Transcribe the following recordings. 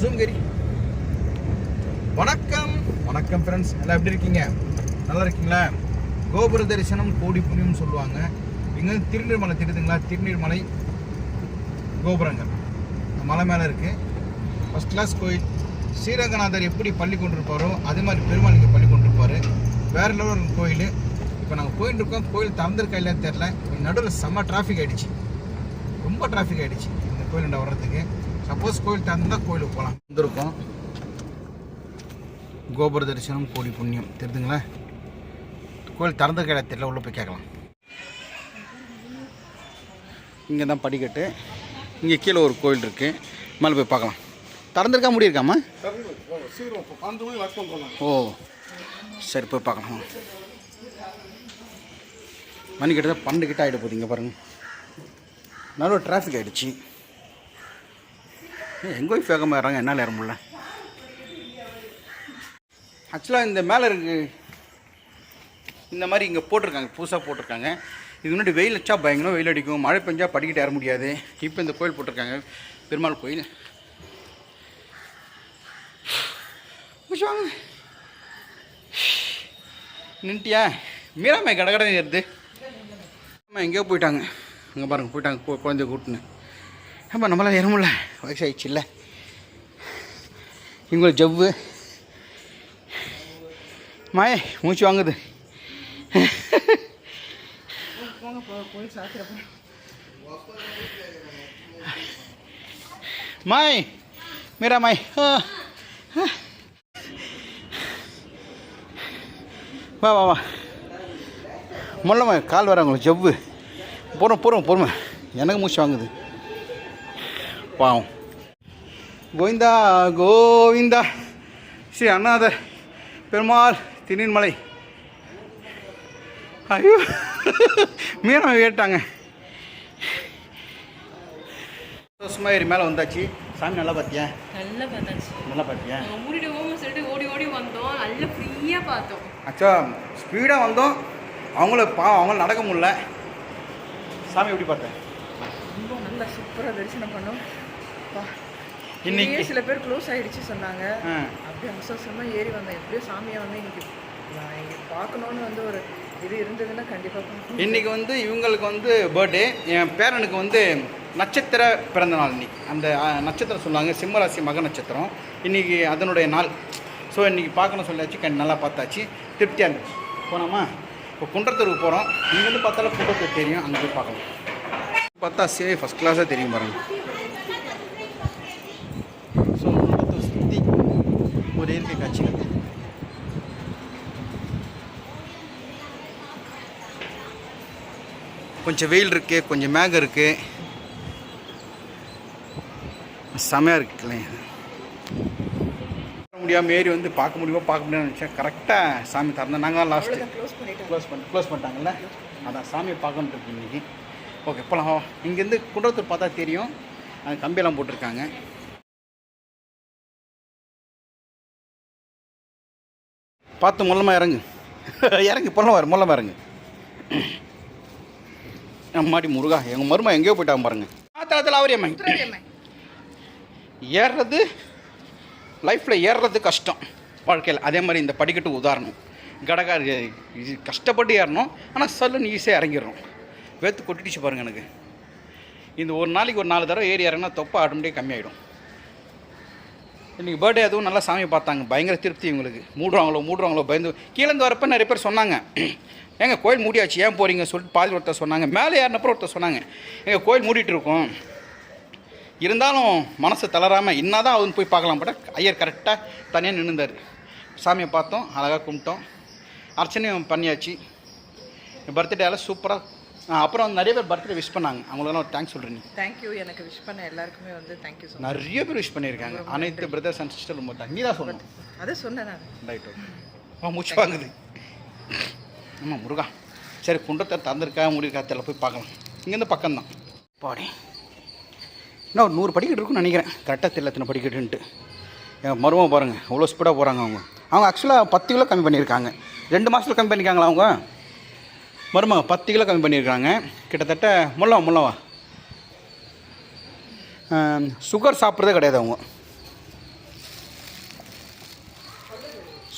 Zoom கறி வணக்கம். வணக்கம் ஃப்ரெண்ட்ஸ் எல்லாம் எப்படி இருக்கீங்க? நல்லா இருக்கீங்களா? கோபுர தரிசனம் கோடி புண்ணியம் சொல்லுவாங்க. இங்கே வந்து திருநீர்மலை தெரியுதுங்களா? திருநீர்மலை கோபுரங்கள். மலை மேலே இருக்குது ஃபஸ்ட் கிளாஸ் கோயில். ஸ்ரீரங்கநாதர் எப்படி பள்ளி கொண்டிருப்பாரோ அதே மாதிரி பெருமாள் இங்கே பள்ளி கொண்டிருப்பார். வேற லெவல் கோயில். இப்போ நாங்கள் போயிட்டு இருக்கோம். கோயில் திறந்திருக்கா இல்லையான்னு தெரில நடுவில் செம்ம டிராஃபிக் ஆகிடுச்சு ரொம்ப டிராஃபிக் ஆகிடுச்சு இந்த கோயிலுண்ட வர்றதுக்கு. சப்போஸ் கோயில் திறந்தா கோயிலுக்கு போகலாம். வந்திருக்கோம். கோபுர தரிசனம் கோடி புண்ணியம். தெரியுதுங்களா கோயில் திறந்த கிடையாது தெரியல உள்ளே போய் கேட்கலாம். இங்கே தான் படிக்கட்டு. இங்கே கீழே ஒரு கோயில் இருக்குது மேலே போய் பார்க்கலாம். திறந்துருக்கா முடியிருக்காமா? ஓ. சரி போய் பார்க்கலாம். மணி கிட்ட பன்னெண்டு கிட்ட ஆகிட போகுது இங்கே பாருங்கள் நல்ல டிராஃபிக் ஆகிடுச்சு எங்கே போய் வேகமாக ஏறாங்க என்னால் ஏற முடியல. ஆக்சுவலாக இந்த மேலே இருக்கு. இந்த மாதிரி இங்கே போட்டிருக்காங்க. புதுசாக போட்டிருக்காங்க. இது முன்னாடி வெயில் வச்சா பயங்கரம் வெயில் அடிக்கும். மழை பெஞ்சால் படிக்கிட்டு ஏற முடியாது. இப்போ இந்த கோயில் போட்டிருக்காங்க. பெருமாள் கோயில். வாங்க. நின்ட்டியா மீராமை கடை ஏறுது. அம்மா எங்கேயோ போயிட்டாங்க. அங்கே பாருங்க போயிட்டாங்க. குழந்தைய கூட்டுன்னு. ஆமாம் நம்மளால் ஏற முடியல. வயசாகிடுச்சு இல்லை இவங்களுக்கு ஜவ்வு. மாய மூச்சு வாங்குது. மாய் மீரா மாய். வா வா வா. முள்ளம்மா கால் வர உங்களுக்கு ஜவ்வு. போகிறோம் போகிறோம் பொறுமை. எனக்கு மூச்சு வாங்குது. பாவம். கோவிந்தா கோவிந்தா. ஸ்ரீ அண்ணாத பெருமாள் திருநீர்மலை ஐயோ. மீனம் கேட்டாங்க. சந்தோஷமா ஏறி மேலே வந்தாச்சு. சாமி நல்லா பார்த்தியா? நல்லா பார்த்தாச்சு. நல்லா பார்த்தியா? மூடிட்டு ஓம சொல்லிட்டு ஓடி ஓடி வந்தோம். நல்லா ஃப்ரீயாக பார்த்தோம். ஆச்சா ஸ்பீடாக வந்தோம். அவங்கள பா அவங்கள நடக்க முடியல. சாமி எப்படி பார்த்தேன் ரொம்ப நல்லா சூப்பராக தரிசனம் பண்ணோம். பா. இன்னைக்கு- சில பேர் க்ளோஸ் ஆயிடுச்சு சொன்னாங்க. அப்படியே அவசரமாக ஏறி வந்தேன். எப்படியோ சாமியை வந்து இன்னைக்கு நான் இங்கே பார்க்கணுன்னு வந்து ஒரு இது இருந்ததுன்னா கண்டிப்பாக இன்னைக்கு வந்து இவங்களுக்கு வந்து பர்த்டே என் பேரனுக்கு வந்து நட்சத்திர பிறந்த நாள் இன்னைக்கு. அந்த நட்சத்திரம் சொல்லுவாங்க. சிம்மராசி மக நட்சத்திரம். இன்னைக்கு அதனுடைய நாள். ஸோ இன்னைக்கு பார்க்கணும் சொல்லியாச்சு. கண் நல்லா பார்த்தாச்சு. திருப்தியாக இருந்துச்சு. போனோமா இப்போ குன்றத்தூருக்கு போகிறோம் இங்கேருந்து பார்த்தாலும் குன்றத்தூர் தெரியும். அங்கே போய் பார்க்கலாம். பார்த்தா சே ஃபஸ்ட் கிளாஸாக தெரியும் பாருங்க ஸோ குன்றத்தூர் சுற்றி ஒரு இயற்கை காட்சிகள். கொஞ்சம் வெயில் இருக்கு கொஞ்சம் மேகம் இருக்கு. செமையாக இருக்குல்ல முடியாமல் ஏறி வந்து பார்க்க முடியுமா பார்க்க முடியாதுன்னு நினச்சேன். கரெக்டாக சாமி திறந்தோம் நாங்கள் லாஸ்ட்டு க்ளோஸ் பண்ணி க்ளோஸ் பண்ணிட்டாங்கல்ல? அதான் சாமியை பார்க்கணுட்டு இன்னைக்கு. ஓகே போகலாம் இங்கேருந்து குன்றத்தூர் பார்த்தா தெரியும். அங்கே கம்பியெல்லாம் போட்டிருக்காங்க. பார்த்து முள்ளமா இறங்கு. இறங்கு பொருளம் வரும் முள்ளமா இறங்கு. அம்மாடி முருகா எங்கள் மருமா எங்கேயோ போயிட்டாங்க பாருங்க. ஆத்திரத்தில் அவரியம்மா ஏறுறது லைஃப்பில் ஏறுறது கஷ்டம் வாழ்க்கையில். அதே மாதிரி இந்த படிக்கட்டு உதாரணம். கடகா இது கஷ்டப்பட்டு ஏறணும் ஆனால் சல்லுன்னு ஈஸியாக இறங்கிடுறோம். வேத்து கொட்டிடுச்சு பாருங்க எனக்கு. இந்த ஒரு நாளைக்கு ஒரு நாலு தடவை ஏறி இறங்கினா தொப்பை ஆட்டோமேட்டிக் கம்மியாயிடும். இன்றைக்கி பர்த்டே அதுவும் நல்லா சாமி பார்த்தாங்க. பயங்கர திருப்தி இவங்களுக்கு. மூடுவாங்களோ மூடுவாங்களோ பயந்து. கீழேந்து வரப்ப நிறைய பேர் சொன்னாங்க. ஏங்க கோயில் மூடியாச்சு ஏன் போகிறீங்க சொல்லிட்டு பாதி ஒருத்தர் சொன்னாங்க. மேலே ஏறினப்பறம் ஒருத்தர் சொன்னாங்க. எங்கள் கோயில் மூடிட்டு இருக்கோம். இருந்தாலும் மனசு தளராமல் என்ன தான் அவங்க போய் பார்க்கலாம் பட் ஐயர் கரெக்டாக தனியாக நின்றுந்தார் சாமியை பார்த்தோம் அழகாக கும்பிட்டோம். அர்ச்சனையும் பண்ணியாச்சு. பர்த்டேல சூப்பராக அப்புறம் நிறைய பேர் பர்த்டே விஷ் பண்ணாங்க. அவங்களுக்கெல்லாம் ஒரு தேங்க்ஸ் சொல்கிறேன் தேங்க்யூ எனக்கு விஷ் பண்ண எல்லாருக்குமே வந்து தேங்க்யூ ஸோ நிறைய பேர் விஷ் பண்ணியிருக்காங்க. அனைத்து பிரதர்ஸ் அண்ட் சிஸ்டர் ரொம்ப தேங்க் நீ தான் சொல்லணும். அதை சொன்னேன் நான். ரைட் ஓகே மூச்சு வாங்குது. ஆமாம் முருகா. சரி குண்டத்தை தந்திருக்கா முடியிருக்கா தெரியல போய் பார்க்கலாம். இங்கேருந்து பக்கம்தான். பாடி. இன்னும் ஒரு நூறு படிக்கட்டு இருக்குன்னு நினைக்கிறேன். கரெக்டாக தெரியல எத்தனை படிக்கட்டுன்ட்டு. என் மருமக பாருங்கள் அவ்வளோ ஸ்பீடாக போகிறாங்க அவங்க. அவங்க ஆக்சுவலாக பத்து கிலோ கம்மி பண்ணியிருக்காங்க. ரெண்டு மாதத்தில் கம்மி பண்ணியிருக்காங்களா அவங்க? மருமக பத்து கிலோ கம்மி பண்ணியிருக்காங்க. கிட்டத்தட்ட முல்லவா? முள்ளவா சுகர் சாப்பிட்றதே கிடையாது அவங்க.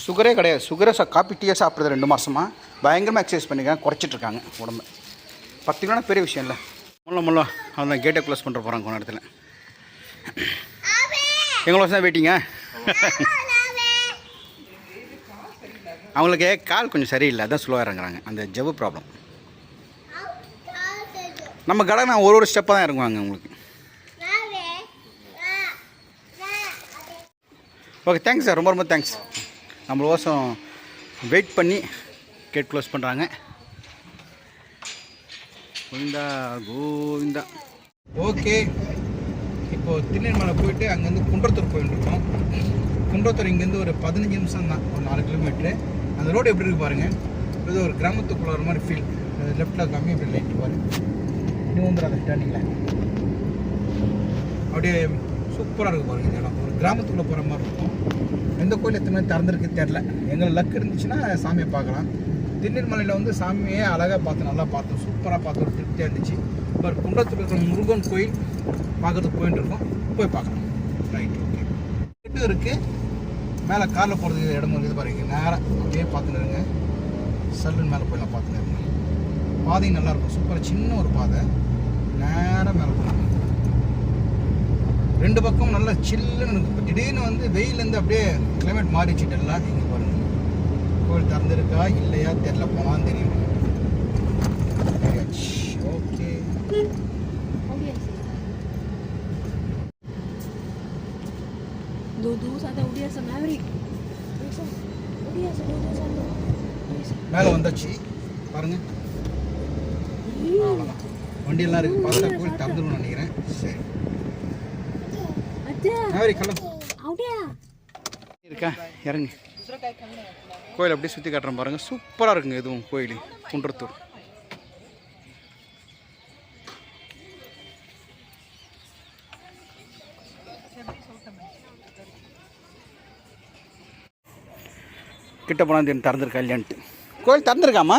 சுகரே கிடையாது. சுகரே சா காப்பி டீயே சாப்பிட்றது ரெண்டு மாதமாக பயங்கரமாக எக்ஸசைஸ் பண்ணிக்கிறாங்க. குறைச்சிட்ருக்காங்க உடம்பு. பத்து கிலோனா பெரிய விஷயம் இல்லை. முல்ல முல்ல அவன் கேட்டை க்ளோஸ் பண்ணுற போகிறாங்க கொஞ்ச இடத்துல எவ்வளோ தான் வெயிட்டிங்க அவங்களுக்கு கால் கொஞ்சம் சரியில்லை அதான் ஸ்லோவாக இறங்குறாங்க. அந்த ஜவ்வு ப்ராப்ளம் நம்ம கடை நான் ஒரு ஒரு ஸ்டெப்பாக தான் இறங்குவாங்க உங்களுக்கு. ஓகே தேங்க்ஸ் சார் ரொம்ப ரொம்ப தேங்க்ஸ் நம்மள வருஷம் வெயிட் பண்ணி கேட் க்ளோஸ் பண்ணுறாங்க கோவிந்தா கோவிந்தா. ஓகே இப்போது திருநெல்மலை போயிட்டு அங்கேருந்து குன்றத்தூர் போயிட்டு இருக்கோம். குன்றத்தூர் இங்கேருந்து ஒரு பதினஞ்சு நிமிஷம் தான் ஒரு நாலு கிலோமீட்ரு அந்த ரோடு எப்படி இருக்கு பாருங்கள் இது ஒரு கிராமத்துக்குள்ள ஒரு மாதிரி ஃபீல் லெஃப்டில் கம்மி அப்படி லைட் பாரு. நீ வந்துடாத டேர்னிங்கில் அப்படியே சூப்பராக இருக்கும் பாருங்க இந்த இடம். ஒரு கிராமத்துக்குள்ளே போகிற மாதிரி இருக்கும். எந்த கோயில் எத்தனை திறந்துருக்கு தெரில எங்கள் லக் இருந்துச்சுன்னா சாமியை பார்க்கலாம். திருநெல்மலையில் வந்து சாமியே அழகாக பார்த்து நல்லா பார்த்தோம். சூப்பராக பார்த்து ஒரு திருப்தியாக இருந்துச்சு. இப்போ குன்றத்தில் இருக்கிற முருகன் கோயில் பார்க்கறதுக்கு போயிட்டு இருக்கோம். போய் பார்க்கலாம். ரைட் ஓகே இருக்குது மேலே காரில் போகிறதுக்கு இடம் இருக்குது பாருங்க நேராக அப்படியே பார்த்துன்னு இருங்க சல்லுன்னு மேலே போயிடலாம் பார்த்துன்னு இருங்க பாதை நல்லாயிருக்கும் சூப்பராக சின்ன ஒரு பாதை நேராக மேலே போகலாம் ரெண்டு பக்கம் நல்லா சில்லுன்னு இருக்கும் இப்போ திடீர்னு வந்து வெயிலேருந்து அப்படியே கிளைமேட் மாறிச்சு எல்லாம் இங்கே பாருங்கள் கோவில் திறந்துருக்கா இல்லையா தெரில போனால் தெரியும் ஓகே दो sana ज्यादा sana. மேலே வந்தாச்சு. பாருங்க. வண்டியெல்லாம் இருக்குது பார்த்தா கோவில் திறந்துருன்னு நினைக்கிறேன். சரி. Ada. மேவரி கலம் Udah. இருக்கா இறங்கு. கோயில் அப்படியே சுற்றி காட்டுறேன் பாருங்கள் சூப்பராக இருக்குங்க இதுவும் கோயில். குன்றத்தூர். கிட்ட போனால் தெரியும் திறந்துருக்கா இல்லையான்ட்டு. கோயில் திறந்துருக்காமா?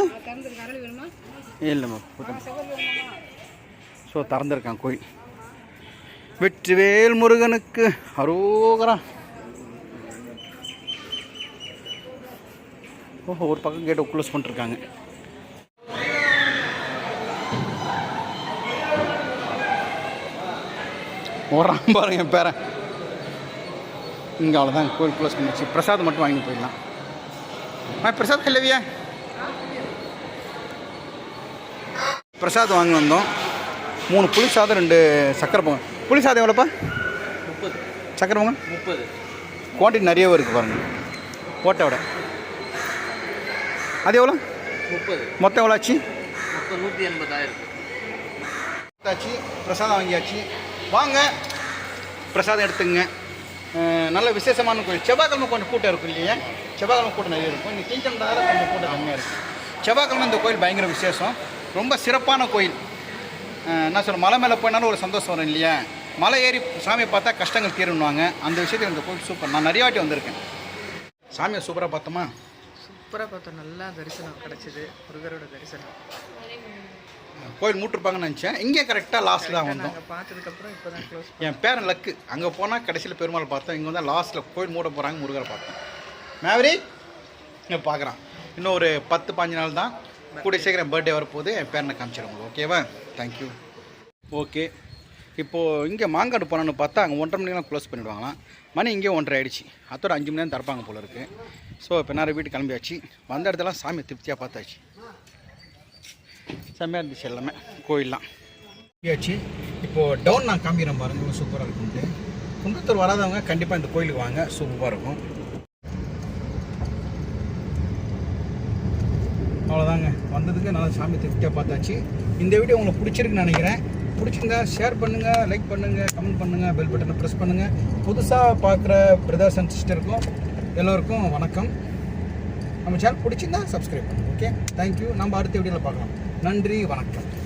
இல்லைம்மா ஸோ திறந்துருக்கான் கோயில். வெற்றிவேல் முருகனுக்கு அரோகரா. ஓஹோ ஒரு பக்கம் கேட்டை க்ளோஸ் பண்ணிருக்காங்க ஓடுறான் பாருங்க என் பேரன். இங்கே அவ்வளோதான் கோயில் க்ளோஸ் பண்ணிச்சு பிரசாதம் மட்டும் வாங்கி போயிடலாம். ஆ பிரசாத் இல்லவியா பிரசாத் வாங்கி வந்தோம். மூணு புளி சாதம் ரெண்டு சக்கரை பொங்கல். புளி சாதம் எவ்வளோப்பா? முப்பது சக்கரை பொங்கல்? முப்பது குவான்டிட்டி நிறையவே இருக்குது பாருங்கள் ஓட்டை விட. அது எவ்வளோ? முப்பது மொத்தம் எவ்வளோ ஆச்சு? மொத்தம் நூற்றி எண்பதாயிரம் ஆச்சு. பிரசாதம் வாங்கியாச்சு. வாங்க. பிரசாதம் எடுத்துங்க நல்ல விசேஷமான கோயில். செவ்வாய்க்கிழமை கொஞ்சம் கூட்டம் இருக்கும் இல்லையா? செவ்வாய்க்கிழமை கூட்டம் நிறைய இருக்கும். இன்னைக்கு திங்கக்கிழமை கொஞ்சம் கூட்டம் கம்மியாக இருக்கும். செவ்வாய்க்கிழமை இந்த கோயில் பயங்கர விசேஷம். ரொம்ப சிறப்பான கோயில். என்ன சொல்ற மலை மேலே போயினாலும் ஒரு சந்தோஷம் வரும் இல்லையா? மலை ஏறி சாமியை பார்த்தா கஷ்டங்கள் தீருன்னுவாங்க அந்த விஷயத்தில் இந்த கோயில் சூப்பர். நான் நிறைய வாட்டி வந்திருக்கேன். சாமியை சூப்பராக பார்த்தோமா? சூப்பராக பார்த்தோம். நல்லா தரிசனம் கிடச்சிது. முருகரோட தரிசனம். கோயில் மூட்டிருப்பாங்கன்னு நினச்சேன். இங்கே கரெக்டாக லாஸ்ட்டில் தான் வந்தோம். பார்த்ததுக்கப்புறம் இப்போ தான் க்ளோஸ் என் பேரன் லக்கு அங்கே போனால் கடைசியில் பெருமாள் பார்த்தோம். இங்கே வந்து லாஸ்ட்டில் கோயில் மூட போகிறாங்க முருகரை பார்த்தோம். மேவரி இங்கே பார்க்குறான். இன்னும் ஒரு பத்து பாஞ்சு நாள் தான். கூடிய சீக்கிரம் பர்த்டே வரப்போகுது. என் பேரனை காமிச்சிடும் ஓகேவா தேங்க்யூ ஓகே இப்போது இங்கே மாங்காடு போனான்னு பார்த்தா அங்கே ஒன்றரை மணிக்கெலாம் க்ளோஸ் பண்ணிவிடுவாங்களாம் மணி இங்கே ஒன்றரை ஆயிடுச்சு. அதோட அஞ்சு மணி நேரம் திறப்பாங்க போல இருக்குது ஸோ இப்போ நேரம் வீட்டுக்கு கிளம்பியாச்சு. வந்த இடத்துலாம் சாமி திருப்தியாக பார்த்தாச்சு. செம்மையாக இருந்துச்சு எல்லாமே கோயிலெலாம். ஆச்சு. இப்போது டவுன் நான் காமிக்கிறேன் பாருங்க சூப்பராக இருக்கும்ட்டு குன்றத்தூர் வராதவங்க கண்டிப்பாக இந்த கோயிலுக்கு வாங்க சூப்பராக இருக்கும். அவ்வளோதாங்க வந்ததுக்கு நல்லா சாமி திருப்தியாக பார்த்தாச்சு. இந்த வீடியோ உங்களுக்கு பிடிச்சிருக்குன்னு நினைக்கிறேன். பிடிச்சிருந்தா ஷேர் பண்ணுங்கள் லைக் பண்ணுங்கள் கமெண்ட் பண்ணுங்கள் பெல் பட்டனை ப்ரெஸ் பண்ணுங்கள் புதுசாக பார்க்குற பிரதர்ஸ் அண்ட் சிஸ்டருக்கும் எல்லோருக்கும் வணக்கம். நம்ம சேனல் பிடிச்சிருந்தா சப்ஸ்கிரைப் பண்ணுங்கள் ஓகே தேங்க்யூ நம்ம அடுத்த வீடியோவில் பார்க்கலாம். நன்றி வணக்கம்.